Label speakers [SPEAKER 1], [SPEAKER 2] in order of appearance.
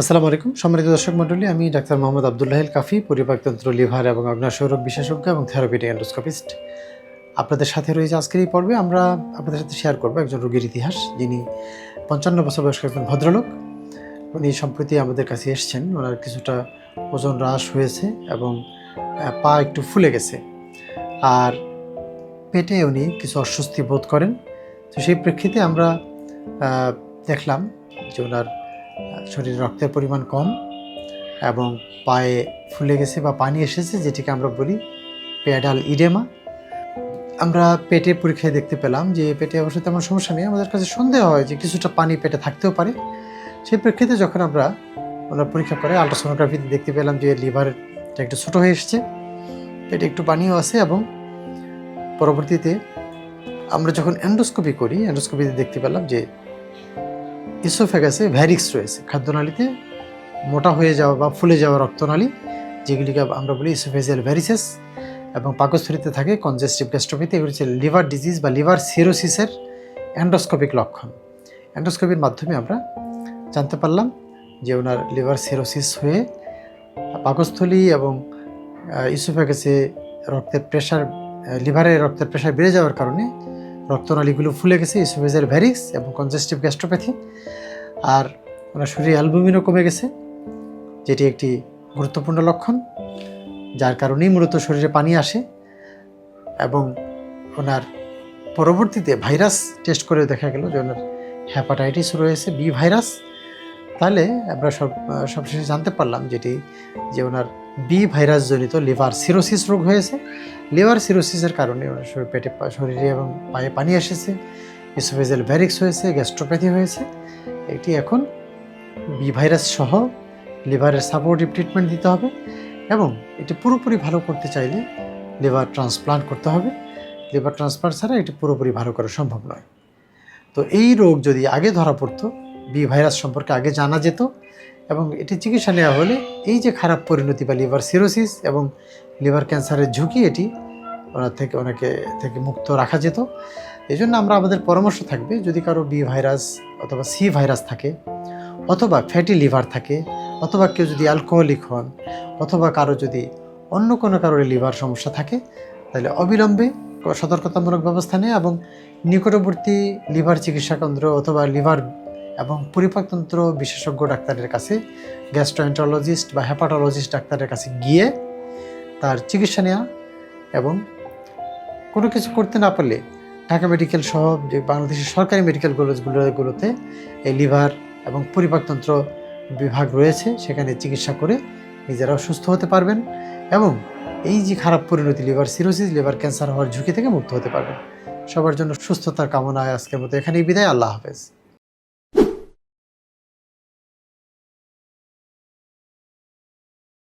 [SPEAKER 1] আসসালামু আলাইকুম। সম্মানিত দর্শক মণ্ডলী, আমি ডাক্তার মোহাম্মদ আবদুল্লাহিল কাফি, পরিপাকতন্ত্র লিভার এবং অগ্নাশয় রোগ বিশেষজ্ঞ এবং থেরাপিটিক এন্ডোস্কোপিস্ট আপনাদের সাথে রয়েছে আজকের এই পর্বে আমরা আপনাদের সাথে শেয়ার করব একজন রোগীর ইতিহাস, যিনি পঞ্চান্ন বছর বয়স্ক একজন ভদ্রলোক। উনি সম্প্রতি আমাদের কাছে এসছেন, ওনার কিছুটা ওজন হ্রাস হয়েছে এবং পা একটু ফুলে গেছে। আর পেটে উনি কিছু অস্বস্তি বোধ করেন। তো সেই প্রেক্ষিতে আমরা দেখলাম যে ওনার শরীরে রক্তের পরিমাণ কম এবং পায়ে ফুলে গেছে বা পানি এসেছে, যেটিকে আমরা বলি পেডাল ইডেমা। আমরা পেটের পরীক্ষায় দেখতে পেলাম যে পেটে অবশ্য তেমন সমস্যা নেই। আমাদের কাছে সন্দেহ হয় যে কিছুটা পানি পেটে থাকতেও পারে। সেই প্রেক্ষিতে যখন আমরা ওনার পরীক্ষা করে আলট্রাসোনোগ্রাফিতে দেখতে পেলাম যে লিভারটা একটু ছোটো হয়ে এসছে, পেটে একটু পানিও আছে এবং পরবর্তীতে আমরা যখন এন্ডোস্কোপি করি, এন্ডোস্কোপিতে দেখতে পেলাম যে ইসোফেগাসে ভ্যারিক্স রয়েছে। খাদ্যনালীতে মোটা হয়ে যাওয়া বা ফুলে যাওয়া রক্তনালী, যেগুলিকে আমরা বলি ইসোফেজিয়াল ভ্যারিসেস এবং পাকস্থলিতে থাকে কনজেস্টিভ গ্যাস্ট্রোপিতে এগুলি হচ্ছে লিভার ডিজিজ বা লিভার সিরোসিসের অ্যান্ডোস্কোপিক লক্ষণ। অ্যান্ডোস্কোপির মাধ্যমে আমরা জানতে পারলাম যে ওনার লিভার সিরোসিস হয়ে পাকস্থলী এবং ইসোফেগাসে রক্তের প্রেশার লিভারের রক্তের প্রেশার বেড়ে যাওয়ার কারণে রক্তনালীগুলো ফুলে গেছে ইসোফেজের ভ্যারিক্স এবং কনজেস্টিভ গ্যাস্ট্রোপ্যাথি আর ওনার শরীরে অ্যালবুমিনও কমে গেছে, যেটি একটি গুরুত্বপূর্ণ লক্ষণ, যার কারণেই মূলত শরীরে পানি আসে এবং ওনার পরবর্তীতে ভাইরাস টেস্ট করে দেখা গেল যে ওনার হ্যাপাটাইটিস রয়েছে বি ভাইরাস তাহলে আমরা সব, সবশেষে জানতে পারলাম যেটি, যে ওনার বি ভাইরাস জনিত লিভার সিরোসিস রোগ হয়েছে। লিভার সিরোসিসের কারণে ওনার শরীর পেটে শরীরে এবং পায়ে পানি এসেছে ইসোফেজাল ভ্যারিক্স হয়েছে গ্যাস্ট্রোপ্যাথি হয়েছে। এটি এখন বি ভাইরাস সহ লিভারের সাপোর্টিভ ট্রিটমেন্ট দিতে হবে এবং এটি পুরোপুরি ভালো করতে চাইলে লিভার ট্রান্সপ্লান্ট করতে হবে। লিভার ট্রান্সপ্লান্ট ছাড়া এটি পুরোপুরি ভালো করা সম্ভব নয়। তো এই রোগ যদি আগে ধরা পড়তো বি ভাইরাস সম্পর্কে আগে জানা যেত এবং এটি চিকিৎসা নেওয়া হলে এই যে খারাপ পরিণতি বা লিভার সিরোসিস এবং লিভার ক্যান্সারের ঝুঁকি এটি ওনার থেকে অনেকে থেকে মুক্ত রাখা যেত। এই জন্য আমরা আমাদের পরামর্শ থাকবে যদি কারও বি ভাইরাস অথবা সি ভাইরাস থাকে অথবা ফ্যাটি লিভার থাকে অথবা কেউ যদি অ্যালকোহলিক হন অথবা কারও যদি অন্য কোনো কারোর লিভার সমস্যা থাকে তাহলে অবিলম্বে সতর্কতামূলক ব্যবস্থা নেয় এবং নিকটবর্তী লিভার চিকিৎসা কেন্দ্র অথবা লিভার এবং পরিপাকতন্ত্র বিশেষজ্ঞ ডাক্তারের কাছে গ্যাস্ট্রোএন্টারোলজিস্ট বা হ্যাপাটোলজিস্ট ডাক্তারের কাছে গিয়ে তার চিকিৎসা নেওয়া এবং কোনো কিছু করতে না পারলে ঢাকা মেডিকেল সহ যে বাংলাদেশের সরকারি মেডিকেল কলেজগুলোগুলোতে এই লিভার এবং পরিপাকতন্ত্র বিভাগ রয়েছে, সেখানে চিকিৎসা করে নিজেরাও সুস্থ হতে পারবেন এবং এই যে খারাপ পরিণতি, লিভার সিরোসিস লিভার ক্যান্সার হওয়ার ঝুঁকি থেকে মুক্ত হতে পারবেন। সবার জন্য সুস্থতার কামনায় আজকের মতো এখানেই বিদায়, আল্লাহ হাফেজ।